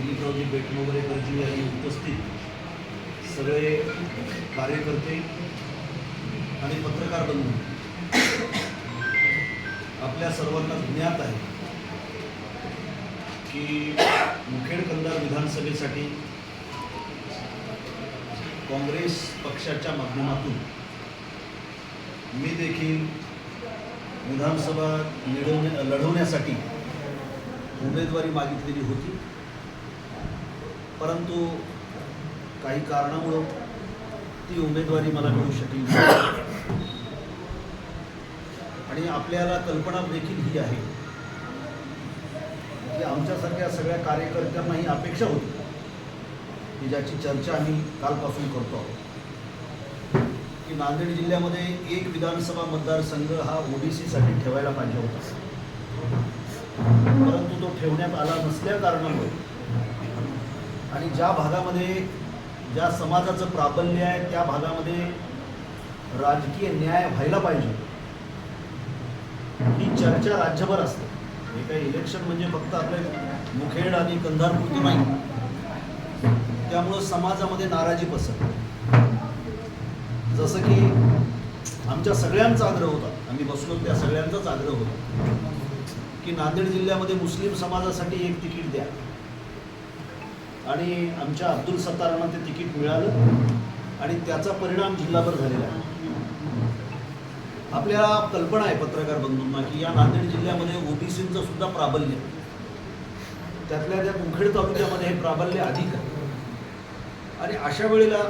दिलीपरावजी बेटमोगरेकरजी आणि उपस्थित. सगळे कार्यकर्ते आणि पत्रकार बंधू. आपल्या सर्वांना ज्ञात आहे की मुखेड कंदार विधानसभेसाठी काँग्रेस पक्षाच्या माध्यमातून मी देखील विधानसभा लढवण्या लढवण्यासाठी उमेदवारी मागितलेली होती. परंतु काही कारणामुळं ती उमेदवारी मला मिळू शकली आणि आपल्याला कल्पना देखील ही आहे की आमच्यासारख्या सगळ्या कार्यकर्त्यांना ही अपेक्षा होती की ज्याची चर्चा आम्ही कालपासून करतो आहोत. की नांदेड जिल्ह्यामध्ये एक विधानसभा मतदारसंघ हा ओबीसीसाठी ठेवायला पाहिजे होता. परंतु तो ठेवण्यात आला नसल्या कारणामुळे आणि ज्या भागामध्ये ज्या समाजाचं प्राबल्य आहे त्या भागामध्ये राजकीय न्याय व्हायला पाहिजे. ही चर्चा राज्यभर असते. हे काही इलेक्शन म्हणजे फक्त आपले मुखेड आणि कंधारपूरती नाही. त्यामुळं समाजामध्ये नाराजी पसरते. जसं की आमच्या सगळ्यांचा आग्रह होता आम्ही बसलो त्या सगळ्यांचाच आग्रह होता की नांदेड जिल्ह्यामध्ये मुस्लिम समाजासाठी एक तिकीट द्या. आणि आमच्या अब्दुल सत्तारांना ते तिकीट मिळालं आणि त्याचा परिणाम जिल्हाभर झालेला आहे. आपल्याला कल्पना आहे पत्रकार बंधूंना की या नांदेड जिल्ह्यामध्ये ओबीसींचं सुद्धा प्राबल्य त्यातल्या त्या मुखेड तालुक्यामध्ये हे प्राबल्य अधिक आहे. आणि अशा वेळेला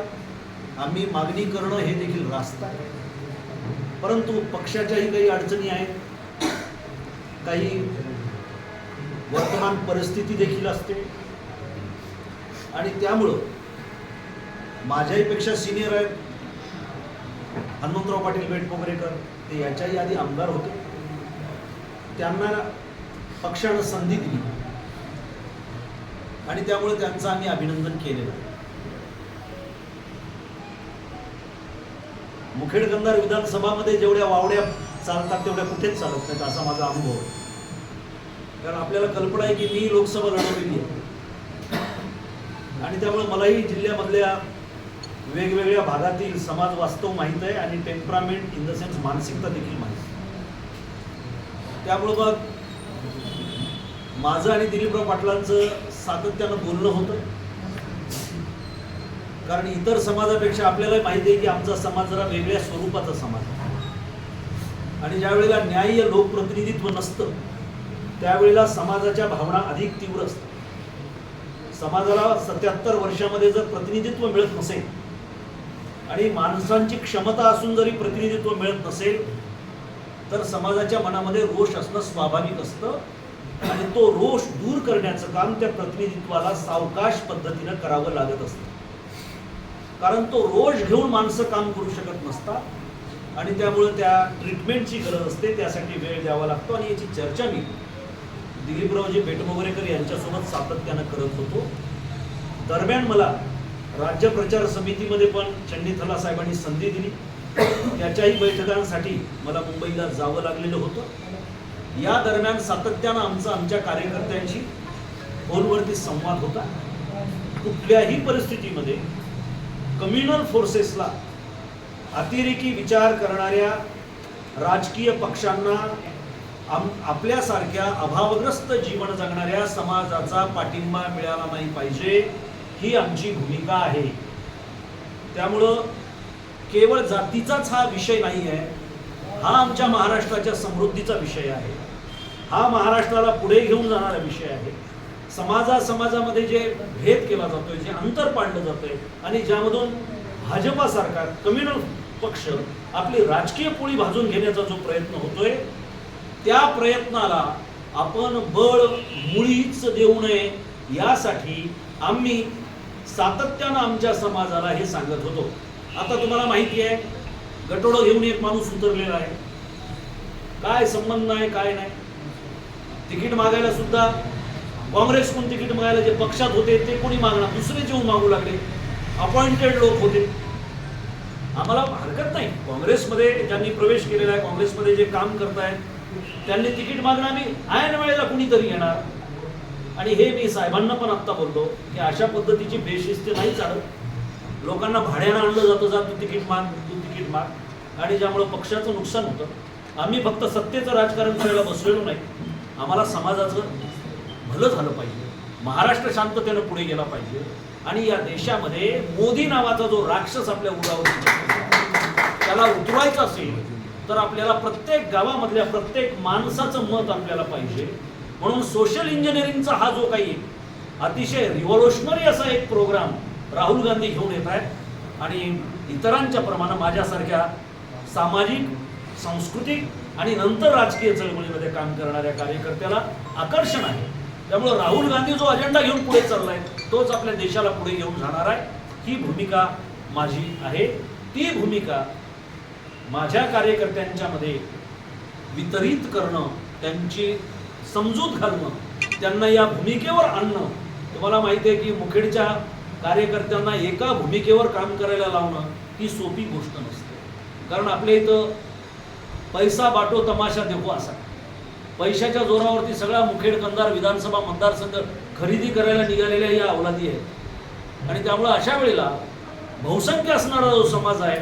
आम्ही मागणी करणं हे देखील रास्त आहे. परंतु पक्षाच्याही काही अडचणी आहेत. काही वर्तमान परिस्थिती देखील असते. आणि त्यामुळं माझ्याहीपेक्षा सिनियर आहेत हनुमंतराव पाटील बेटपोगरेकर ते याच्याही आधी आमदार होते. त्यांना पक्षानं संधी दिली. आणि त्यामुळे त्यांचं आम्ही अभिनंदन केलेलं आहे. मुखेड गंधार विधानसभामध्ये जेवढ्या वावड्या चालतात तेवढ्या कुठेच चालत नाहीत असा माझा अनुभव कारण आपल्याला कल्पना आहे की मी लोकसभा लढवलेली आहे. आणि त्यामुळे मलाही जिल्ह्यामधल्या वेगवेगळ्या भागातील समाज वास्तव माहीत आहे आणि टेम्परामेंट इन द सेन्स मानसिकता देखील माहीत आहे. त्यामुळं मग माझं आणि दिलीपराव पाटलांचं सातत्यानं बोलणं होतं. कारण इतर समाजापेक्षा आपल्याला माहिती आहे की आमचा समाज जरा वेगळ्या स्वरूपाचा समाज आहे. आणि ज्या वेळेला न्याय्य लोकप्रतिनिधित्व नसतं त्यावेळेला समाजाच्या भावना अधिक तीव्र असतात. समाजाला सत्याहत्तर वर्षामध्ये जर प्रतिनिधित्व मिळत नसेल आणि माणसांची क्षमता असून जरी प्रतिनिधित्व मिळत नसेल तर समाजाच्या मनामध्ये रोष असणं स्वाभाविक असतं आणि तो रोष दूर करण्याचं काम त्या प्रतिनिधित्वाला सावकाश पद्धतीनं करावं लागत असतं. कारण तो रोष घेऊन माणसं काम करू शकत नसतात आणि त्यामुळे त्या ट्रीटमेंटची गरज असते त्यासाठी वेळ द्यावा लागतो आणि याची चर्चा मी दिलीपरावजी बेटमोगरेकर यांच्यासोबत सातत्यानं करत होतो. दरम्यान मला राज्य प्रचार समितीमध्ये पण चंडीथला साहेबांनी संधी दिली. त्याच्याही बैठकांसाठी मला मुंबईला जावं लागलेलं होतं. या दरम्यान सातत्यानं आमचा आमच्या कार्यकर्त्यांशी फोनवरती संवाद होता. कुठल्याही परिस्थितीमध्ये कम्युनल फोर्सेसला अतिरेकी विचार करणाऱ्या राजकीय पक्षांना आपल्यासारख्या अभावग्रस्त जीवन जगणाऱ्या समाजाचा पाठिंबा मिळाला नाही पाहिजे ही आमची भूमिका आहे. त्यामुळं केवळ जातीचाच हा विषय नाही आहे हा आमच्या महाराष्ट्राच्या समृद्धीचा विषय आहे. हा महाराष्ट्राला पुढे घेऊन जाणारा विषय आहे. समाजा समाजामध्ये जे भेद केला जातोय जे अंतर पाडलं जातंय आणि ज्यामधून भाजपासारखा कम्युनल पक्ष आपली राजकीय पोळी भाजून घेण्याचा जो प्रयत्न होतोय त्या प्रयत्नाला आपण बळ मुळीच देऊ नये यासाठी आम्ही सातत्यानं आमच्या समाजाला हे सांगत होतो. आता तुम्हाला माहिती आहे गटोडं घेऊन एक माणूस उतरलेला आहे. काय संबंध नाही काय नाही. तिकीट मागायला सुद्धा काँग्रेसकडून तिकीट मागायला जे पक्षात होते ते कोणी मागणार? दुसरे जेव्हा मागू लागले. अपॉइंटेड लोक होते. आम्हाला हरकत नाही. काँग्रेसमध्ये ज्यांनी प्रवेश केलेला आहे. काँग्रेसमध्ये जे काम करतायत त्यांनी तिकीट मागणं आम्ही ऐन वेळेला कुणीतरी येणार. आणि हे मी साहेबांना पण आत्ता बोललो की अशा पद्धतीची बेशिस्त नाही चालत. लोकांना भाड्यानं आणलं जातं जा तू तिकीट माग तू तिकीट माग. आणि ज्यामुळं पक्षाचं नुकसान होतं. आम्ही फक्त सत्तेचं राजकारण करायला बसलेलो नाही. आम्हाला समाजाचं भलं झालं पाहिजे. महाराष्ट्र शांततेनं पुढे गेला पाहिजे. आणि या देशामध्ये मोदी नावाचा जो राक्षस आपल्या उरावर त्याला उतरवायचा असेल तर आपल्याला प्रत्येक गावामधल्या प्रत्येक माणसाचं मत आपल्याला पाहिजे. म्हणून सोशल इंजिनिअरिंगचा हा जो काही अतिशय रिव्हॉल्युशनरी असा एक प्रोग्राम राहुल गांधी घेऊन येत आहेत. आणि इतरांच्या प्रमाणे माझ्यासारख्या सामाजिक सांस्कृतिक आणि नंतर राजकीय चळवळीमध्ये काम करणाऱ्या कार्यकर्त्याला आकर्षण आहे. त्यामुळं राहुल गांधी जो अजेंडा घेऊन पुढे चाललाय तोच आपल्या देशाला पुढे घेऊन जाणार आहे. ही भूमिका माझी आहे. ती भूमिका माझ्या कार्यकर्त्यांच्यामध्ये वितरित करणं त्यांची समजूत घालणं त्यांना या भूमिकेवर आणणं. तुम्हाला माहिती आहे की मुखेडच्या कार्यकर्त्यांना एका भूमिकेवर काम करायला लावणं ही सोपी गोष्ट नसते. कारण आपल्या इथं पैसा बाटो तमाशा देखो असा. पैशाच्या जोरावरती सगळा मुखेड कंदार विधानसभा मतदारसंघ खरेदी करायला निघालेल्या या अवलादी आहेत. आणि त्यामुळं अशा वेळेला बहुसंख्य असणारा जो समाज आहे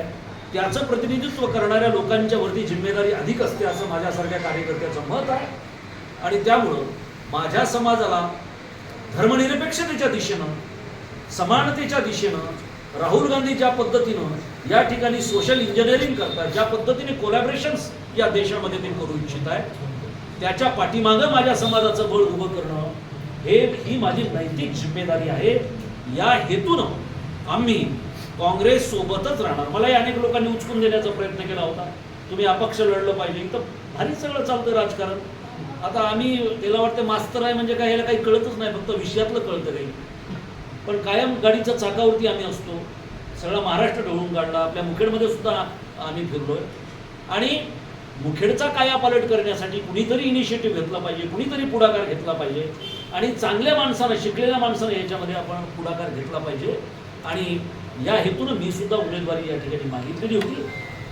त्याचं प्रतिनिधित्व करणाऱ्या लोकांच्या वरती जिम्मेदारी अधिक असते असं माझ्यासारख्या कार्यकर्त्याचं मत आहे. आणि त्यामुळं माझ्या समाजाला धर्मनिरपेक्षतेच्या दिशेनं समानतेच्या दिशेनं राहुल गांधी ज्या पद्धतीनं या ठिकाणी सोशल इंजिनिअरिंग करतात ज्या पद्धतीने कोलॅबरेशन्स या देशामध्ये ते करू इच्छित आहेत त्याच्या पाठीमागं माझ्या समाजाचं बळ उभं करणं हे ही माझी नैतिक जिम्मेदारी आहे. या हेतूनं आम्ही काँग्रेस सोबतच राहणार. मलाही अनेक लोकांनी उचकून देण्याचा प्रयत्न केला होता. तुम्ही अपक्ष लढलं पाहिजे. तर भारी सगळं चालतं राजकारण. आता आम्ही त्याला वाटतं मास्तर आहे म्हणजे काय याला काही कळतच नाही. फक्त विषयातलं कळतं काही. पण कायम गाडीच्या चाकावरती आम्ही असतो. सगळा महाराष्ट्र ढवळून काढला. आपल्या मुखेडमध्ये सुद्धा आम्ही फिरलोय. आणि मुखेडचा कायापालट करण्यासाठी कुणीतरी इनिशिएटिव्ह घेतला पाहिजे. कुणीतरी पुढाकार घेतला पाहिजे. आणि चांगल्या माणसानं शिकलेल्या माणसानं याच्यामध्ये आपण पुढाकार घेतला पाहिजे. आणि या हेतून मी सुद्धा उमेदवारी या ठिकाणी मागितलेली होती.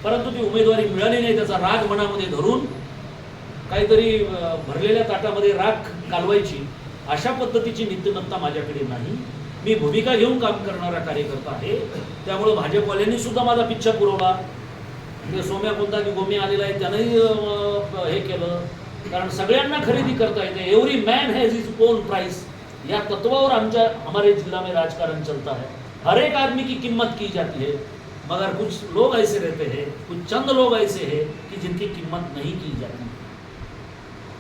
परंतु ती उमेदवारी मिळाली नाही त्याचा राग मनामध्ये धरून काहीतरी भरलेल्या ताटामध्ये राख कालवायची अशा पद्धतीची नित्यमत्ता माझ्याकडे नाही. मी भूमिका घेऊन काम करणारा कार्यकर्ता आहे. त्यामुळं भाजपवाल्यांनी सुद्धा माझा पिच्छा पुरवला. म्हणजे सोम्या कोणता की गोम्या आलेला आहे त्यानंही हे केलं. कारण सगळ्यांना खरेदी करता येते. Every man has his own price या तत्वावर आमच्या हमारे जिल्हा में राजकारण चलता है. हर एक आदमी की कीमत की जाती है मगर कुछ लोग ऐसे रहते हैं कुछ चंद लोग ऐसे हैं की जिनकी किंमत नाही की जाती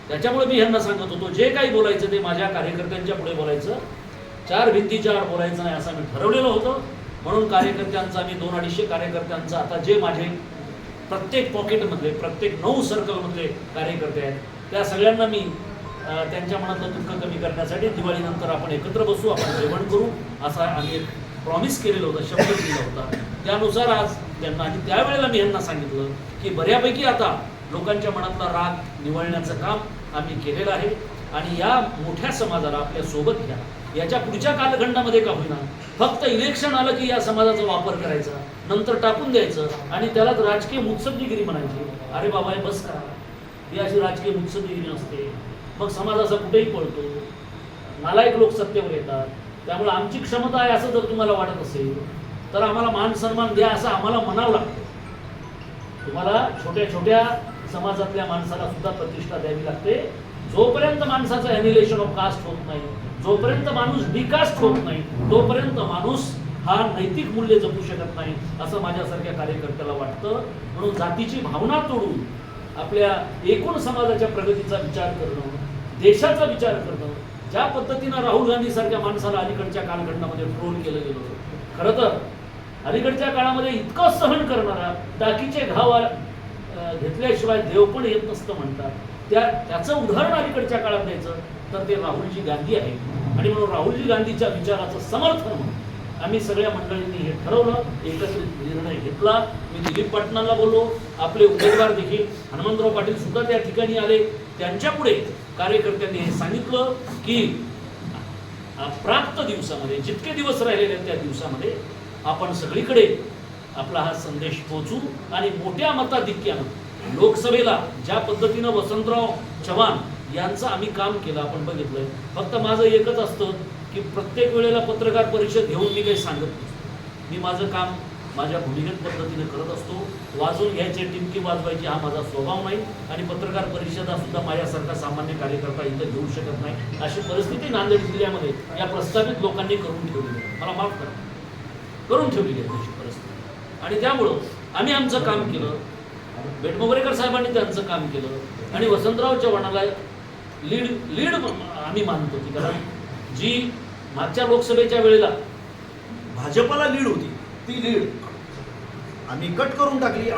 त्याच्यामुळे मी ह्यांना सांगत होतो जे काही बोलायचं ते माझ्या कार्यकर्त्यांच्या पुढे बोलायचं चार भिंतीच्या आड बोलायचं नाही असं मी ठरवलेलं होतं. म्हणून कार्यकर्त्यांचा मी दोन अडीचशे कार्यकर्त्यांचा आता जे माझे प्रत्येक पॉकेटमधले प्रत्येक नऊ सर्कलमधले कार्यकर्ते आहेत त्या सगळ्यांना मी त्यांच्या मनातलं दुःख कमी करण्यासाठी दिवाळीनंतर आपण एकत्र बसू आपण जेवण करू असा आम्ही प्रॉमिस केलेलं होतं शब्द दिला होता. त्यानुसार आज त्यांना आणि त्यावेळेला मी यांना सांगितलं की बऱ्यापैकी आता लोकांच्या मनातला राग निवळण्याचं काम आम्ही केलेलं आहे. आणि या मोठ्या समाजाला आपल्यासोबत घ्या. याच्या पुढच्या कालखंडामध्ये का होईना फक्त इलेक्शन आलं की या समाजाचा वापर करायचा नंतर टाकून द्यायचं आणि त्यालाच राजकीय मुत्सद्दीगिरी म्हणायची. अरे बाबा हे बस करा. ही अशी राजकीय मुत्सद्दीगिरी नसते. मग समाज असा कुठेही पळतो. नालायक लोक सत्तेवर येतात. त्यामुळे आमची क्षमता आहे असं जर तुम्हाला वाटत असेल तर आम्हाला मान सन्मान द्या असं आम्हाला म्हणावं लागतं. तुम्हाला छोट्या छोट्या समाजातल्या माणसाला सुद्धा प्रतिष्ठा द्यावी लागते. जोपर्यंत माणसाचं अॅनिलेशन ऑफ कास्ट होत नाही जोपर्यंत माणूस डिकास्ट होत नाही तोपर्यंत माणूस हा नैतिक मूल्य जपू शकत नाही असं माझ्यासारख्या कार्यकर्त्याला वाटतं. म्हणून जातीची भावना तोडून आपल्या एकूण समाजाच्या प्रगतीचा विचार करणं देशाचा विचार करणं ज्या पद्धतीनं राहुल गांधी सारख्या माणसाला अलीकडच्या कालखंडामध्ये ट्रोल केलं गेलं होतं. खरं तर अलीकडच्या काळामध्ये इतकं सहन करणारा टाकीचे घाव घेतल्याशिवाय देव पण येत नसतं म्हणतात. त्या त्याचं उदाहरण अलीकडच्या काळात द्यायचं तर ते राहुलजी गांधी आहे. आणि म्हणून राहुलजी गांधीच्या विचाराचं समर्थन म्हणून आम्ही सगळ्या मंडळींनी हे ठरवलं एकत्रित निर्णय घेतला. मी दिलीप पाटणाला बोललो. आपले उमेदवार देखील हनुमंतराव पाटील सुद्धा त्या ठिकाणी आले. त्यांच्या पुढे कार्यकर्त्यांनी हे सांगितलं की प्राप्त दिवसामध्ये जितके दिवस राहिलेले आहेत त्या दिवसामध्ये आपण सगळीकडे आपला हा संदेश पोचू आणि मोठ्या मताधिक्यानं लोकसभेला ज्या पद्धतीनं वसंतराव चव्हाण यांचं आम्ही काम केलं आपण बघितलंय. फक्त माझं एकच असतं की प्रत्येक वेळेला पत्रकार परिषद घेऊन मी काही सांगत नाही. मी माझं काम माझ्या भूमिगत पद्धतीने करत असतो. वाजून घ्यायचे टिमकी वाजवायची हा माझा स्वभाव नाही आणि पत्रकार परिषदा सुद्धा माझ्यासारखा सामान्य कार्यकर्ता इथं घेऊ शकत नाही. अशी परिस्थिती नांदेड जिल्ह्यामध्ये या प्रस्तावित लोकांनी करून ठेवली आहे. मला माफ करा. करून ठेवलेली आहे तशी परिस्थिती. आणि त्यामुळं आम्ही आमचं काम केलं. बेटमोगरेकर साहेबांनी त्यांचं काम केलं. आणि वसंतराव चव्हाणाला लीड लीड आम्ही मानतो की कारण जी मागच्या लोकसभेच्या वेळेला भाजपाला लीड होती ती लीड आम्ही कट करून टाकली.